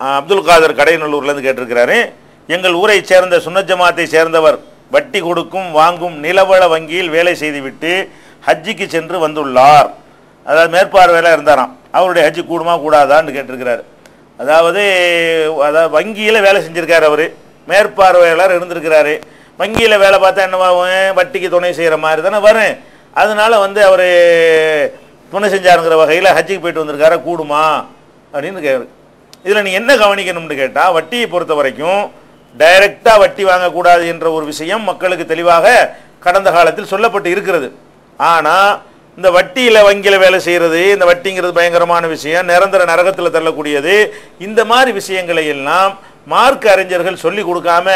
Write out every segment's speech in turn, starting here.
அப்துல் காதர் கடையநல்லூர்லேருந்து கேட்டிருக்கிறாரு எங்கள் ஊரை சேர்ந்த சுனஜமாத்தை சேர்ந்தவர் வட்டி கொடுக்கும் வாங்கும் நிலவள வங்கியில் வேலை செய்துவிட்டு ஹஜ்ஜிக்கு சென்று வந்துள்ளார். அதாவது மேற்பார்வையில் இருந்தாராம். அவருடைய ஹஜ்ஜி கூடுமா கூடாதான்னு கேட்டிருக்கிறாரு. அதாவது அதாவது வங்கியில் வேலை செஞ்சுருக்கார் அவர். மேற்பார்வையாளர் இருந்திருக்கிறாரு. வங்கியில் வேலை பார்த்தா என்னவாகும் வட்டிக்கு துணை செய்கிற மாதிரி தானே வரும். அதனால வந்து அவர் துணை செஞ்சாருங்கிற வகையில் ஹஜ்ஜிக்கு போயிட்டு வந்திருக்காரா? கூடுமா? அப்படின்னு கேட்குறது இதில் நீங்கள் என்ன கவனிக்கணும்னு கேட்டால் வட்டியை பொறுத்த வரைக்கும் டைரக்டாக வட்டி வாங்கக்கூடாது என்ற ஒரு விஷயம் மக்களுக்கு தெளிவாக கடந்த காலத்தில் சொல்லப்பட்டு இருக்கிறது. ஆனால் இந்த வட்டியில் வங்கியில் வேலை செய்கிறது இந்த வட்டிங்கிறது பயங்கரமான விஷயம் நிரந்தர நரகத்தில் தள்ளக்கூடியது இந்த மாதிரி விஷயங்களை எல்லாம் மார்க் அறிஞர்கள் சொல்லி கொடுக்காம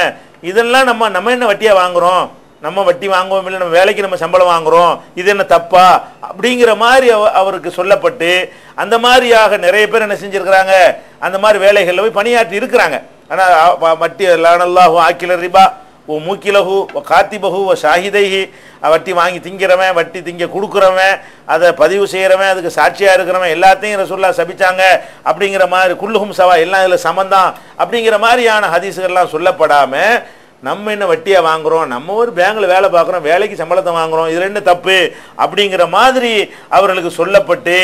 இதெல்லாம் நம்ம நம்ம என்ன வட்டியாக வாங்குகிறோம் நம்ம வட்டி வாங்குவோம் இல்லை நம்ம வேலைக்கு நம்ம சம்பளம் வாங்குறோம் இது என்ன தப்பா? அப்படிங்கிற மாதிரி அவ- அவருக்கு சொல்லப்பட்டு அந்த மாதிரியாக நிறைய பேர் என்ன செஞ்சுருக்கிறாங்க? அந்த மாதிரி வேலைகளில் போய் பணியாற்றி இருக்கிறாங்க. ஆனால் வட்டி லானல்லாஹு ஆக்கில ரிபா ஓ மூக்கிலகு ஓ காத்திபகு ஓ ஷாஹிதைஹி. வட்டி வாங்கி திங்கிறவன் வட்டி திங்க கொடுக்குறவன் அதை பதிவு செய்கிறவன் அதுக்கு சாட்சியாக இருக்கிறவன் எல்லாத்தையும் ரசுல்லா சபிச்சாங்க. அப்படிங்கிற மாதிரி குல்லுகும் சவா எல்லாம் இதில் சமந்தான். அப்படிங்கிற மாதிரியான ஹதீஸுகள்லாம் சொல்லப்படாமல் நம்ம என்ன வட்டியாக வாங்குறோம்? நம்ம ஒரு பேங்கில் வேலை பார்க்குறோம் வேலைக்கு சம்பளத்தை வாங்குறோம் இதில் என்ன தப்பு? அப்படிங்கிற மாதிரி அவர்களுக்கு சொல்லப்பட்டு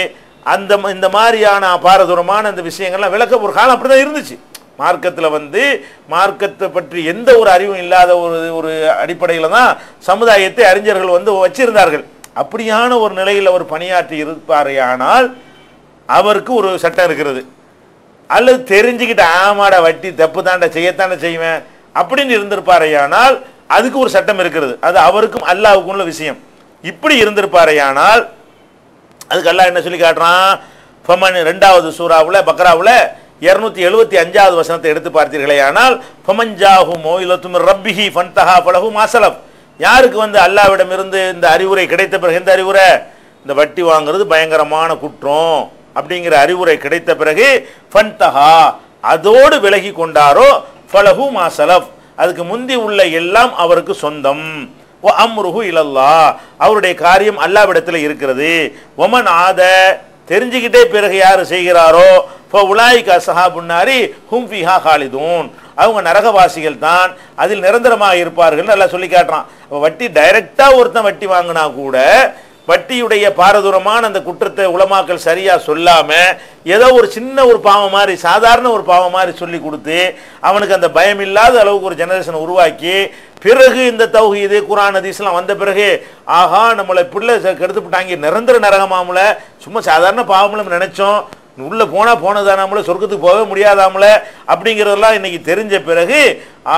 அந்த இந்த மாதிரியான பாரதூரமான அந்த விஷயங்கள்லாம் விளக்க ஒரு காலம் அப்படி தான் இருந்துச்சு. மார்க்கத்தில் வந்து மார்க்கத்தை பற்றி எந்த ஒரு அறிவும் இல்லாத ஒரு ஒரு அடிப்படையில் தான் சமுதாயத்தை அறிஞர்கள் வந்து வச்சிருந்தார்கள். அப்படியான ஒரு நிலையில் அவர் பணியாற்றி இருப்பாரையானால் அவருக்கு ஒரு சட்டம் இருக்கிறது. அல்லது தெரிஞ்சுக்கிட்ட ஆமாடா வட்டி தப்பு தாண்டா செய்யத்தாண்டா செய்வேன். அப்படின்னு இருந்திருப்பாரையானால் அதுக்கு ஒரு சட்டம் இருக்கிறது. அது அவருக்கும் அல்லாவுக்கும் உள்ள விஷயம். இப்படி இருந்திருப்பாரையானால் அதுக்கு அல்லாஹ் என்ன சொல்லி காட்டுறான்? ஃபமன் ரெண்டாவது சூறாவில் பக்ராவில் இரநூத்தி எழுபத்தி அஞ்சாவது வசனத்தை எடுத்து பார்த்தீர்களே ஆனால் ஃபமஞ்சாஹு மோயிலத்தும் ரப்பிஹி ஃபன்தஹா பலஹு மாசலப் யாருக்கு வந்து அல்லாவிடம் இருந்து இந்த அறிவுரை கிடைத்த பிறகு எந்த அறிவுரை? இந்த வட்டி வாங்குறது பயங்கரமான குற்றம் அப்படிங்கிற அறிவுரை கிடைத்த பிறகு ஃபன்தஹா அதோடு விலகி கொண்டாரோ ஃபலஹு மாசலப் அதுக்கு முந்தி உள்ள எல்லாம் அவருக்கு சொந்தம். ஓ அம்ருஹு இலல்லா அவருடைய காரியம் அல்லாவிடத்தில் இருக்கிறது. ஒமன் ஆத தெரிஞ்சுக்கிட்டே பிறகு யார் செய்கிறாரோ? இப்போ உலாய்க்கு அசஹாபுன்னாரி ஹும் ஃபிஹா ஹாலிதூன். அவங்க நரகவாசிகள் தான். அதில் நிரந்தரமாக இருப்பார்கள். நல்லா சொல்லி காட்டுறான். வட்டி டைரெக்டாக ஒருத்தன் வட்டி வாங்கினா கூட வட்டியுடைய பாரதூரமான அந்த குற்றத்தை உலமாக்கள் சரியாக சொல்லாமல் ஏதோ ஒரு சின்ன ஒரு பாவம் மாதிரி சாதாரண ஒரு பாவம் மாதிரி சொல்லி கொடுத்து அவனுக்கு அந்த பயம் இல்லாத அளவுக்கு ஒரு ஜெனரேஷன் உருவாக்கி பிறகு இந்த தௌஹீது குரான் ஹதீஸ்லாம் வந்த பிறகு ஆஹா நம்மளை பிள்ளை கெடுத்துட்டாங்க நிரந்தர நரகமாமல. சும்மா சாதாரண பாவம்லாம் நினைச்சோம். உள்ளே போனால் போனதானாமல சொர்க்கத்துக்கு போக முடியாதாமல அப்படிங்கிறதெல்லாம் இன்னைக்கு தெரிஞ்ச பிறகு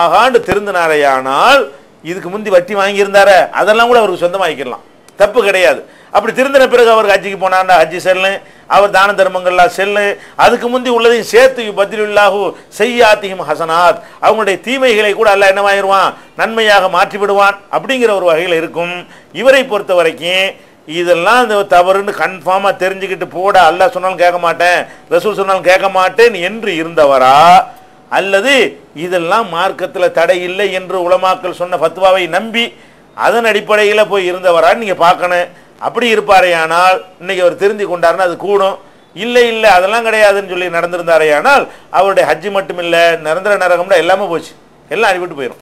ஆஹாண்டு திருந்தினாரே ஆனால் இதுக்கு முந்தி வட்டி வாங்கியிருந்தார அதெல்லாம் கூட அவருக்கு சொந்தமாக்கிடலாம். தப்பு கிடையாது. அப்படி திருந்தின பிறகு அவர் ஹஜ்ஜிக்கு போனாண்டா ஹஜ்ஜி செல்லு அவர் தான தர்மங்கள்லாம் செல்லு அதுக்கு முந்தி உள்ளதையும் சேர்த்து பதிலுல்லாஹு செய்யாத்தியும் ஹசனாத். அவங்களுடைய தீமைகளை கூட அல்ல என்னவாயிருவான் நன்மையாக மாற்றி விடுவான் அப்படிங்கிற ஒரு வகையில் இருக்கும். இவரை பொறுத்த வரைக்கும் இதெல்லாம் இந்த தவறுன்னு கன்ஃபார்மாக தெரிஞ்சுக்கிட்டு போட அல்லாஹ் சொன்னாலும் கேட்க மாட்டேன் ரசூல் சொன்னாலும் கேட்க மாட்டேன் என்று இருந்தவரா? அல்லது இதெல்லாம் மார்க்கத்தில் தடை இல்லை என்று உலமாக்கள் சொன்ன ஃபத்வாவை நம்பி அதன் அடிப்படையில் போய் இருந்தவரான்னு நீங்கள் பார்க்கணும். அப்படி இருப்பாரேயானால் இன்னைக்கு அவர் திருந்தி கொண்டாருன்னு அது கூடும். இல்லை இல்லை அதெல்லாம் கிடையாதுன்னு சொல்லி நடந்திருந்தாரேயானால் அவருடைய ஹஜ்ஜி மட்டும் இல்லை நிரந்தர நரகம்னா எல்லாமே போச்சு. எல்லாம் அடிபட்டு போயிடும்